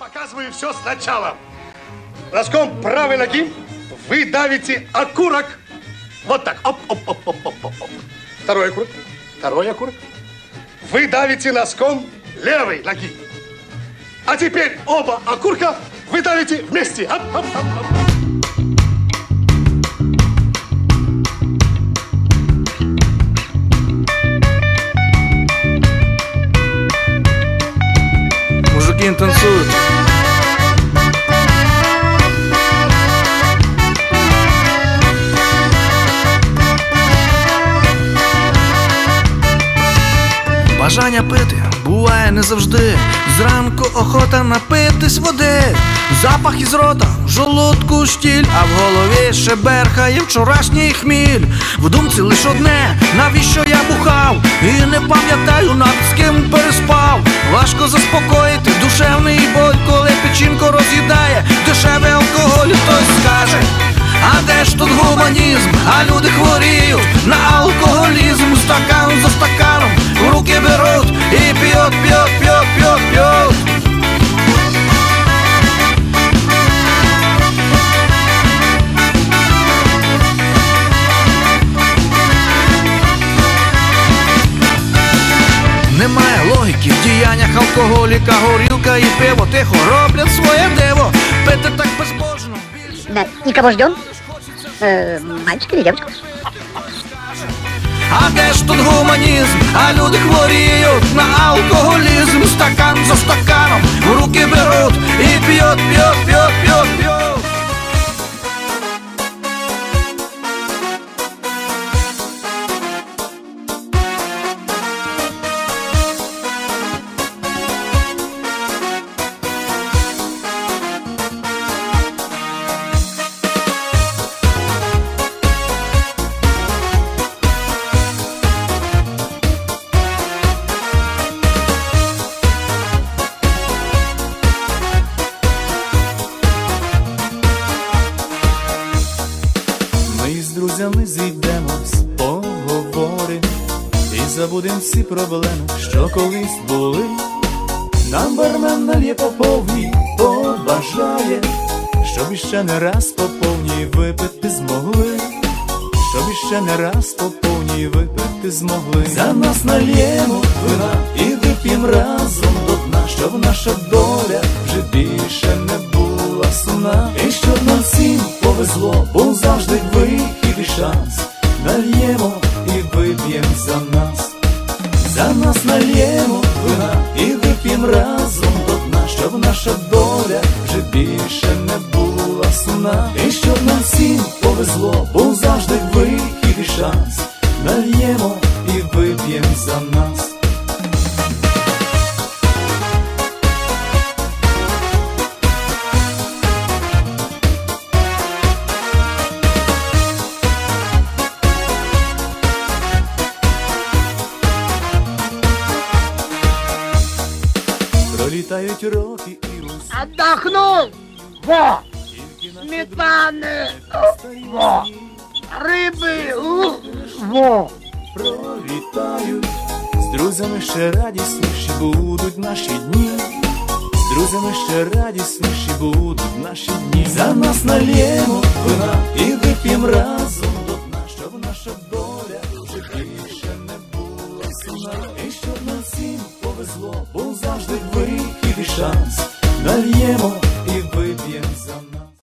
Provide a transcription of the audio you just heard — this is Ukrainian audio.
Показываю все сначала. Носком правой ноги вы давите окурок. Вот так. Оп, оп, оп, оп, оп, оп. Второй окурок. Второй окурок. Вы давите носком левой ноги. А теперь оба окурка вы давите вместе. Оп, оп, оп, оп. Танцуют. Бажання пити буває не завжди. Зранку охота напитись води. Запах із рота, в жолудку штіль, а в голові ще берхає вчорашній хміль. В думці лиш одне, навіщо я бухав? І не пам'ятаю над з ким переспав. Важко заспокоїти Люди хворіють. На алкоголізм Стакан за стаканом. В руки беруть і п'ють, п'ють, п'ють, п'ють, п'ють. Немає логіки в діяннях алкоголіка, горілка і пиво Тихо роблять своє диво. Пити так безбожно. Більше Да, никого ждем? Э, или девочку? А де ж тут гуманізм? А люди хворіють на алкоголізм Стакан за стаканом в руки беруть і п'ють, Ми зійдемось, поговорим і забудем всі проблеми, що колись були. Нам бармен нальє по побажає, щоб іще не раз по повній випити змогли, щоб іще не раз по повній випити змогли. За нас нальємо вина і вип'єм разом до дна, щоб наша доля вже більше не була сумна. І щоб нам всім повезло, був завжди вихід і шанс. Нальємо і вип'єм за нас. За нас нальємо вина і вип'єм разом до дна, щоб наша доля вже більше не була сумна. І щоб нам всім повезло, був завжди вихід і шанс. Нальємо і вип'єм за нас. Пролітають роки і усе Отдохнул! Во! Сметаны! Во! Рыбы! ух, Во! пролітають, з друзями ще радісніші будуть наші дні, з друзями ще радісніші будуть наші дні. За нас нальємо вина і вип'єм разом до дна, щоб наша доля вже більше не була сумна. І щоб нам всім повезло, був завжди в дворі і шанс. Нальємо і вип'ємо за.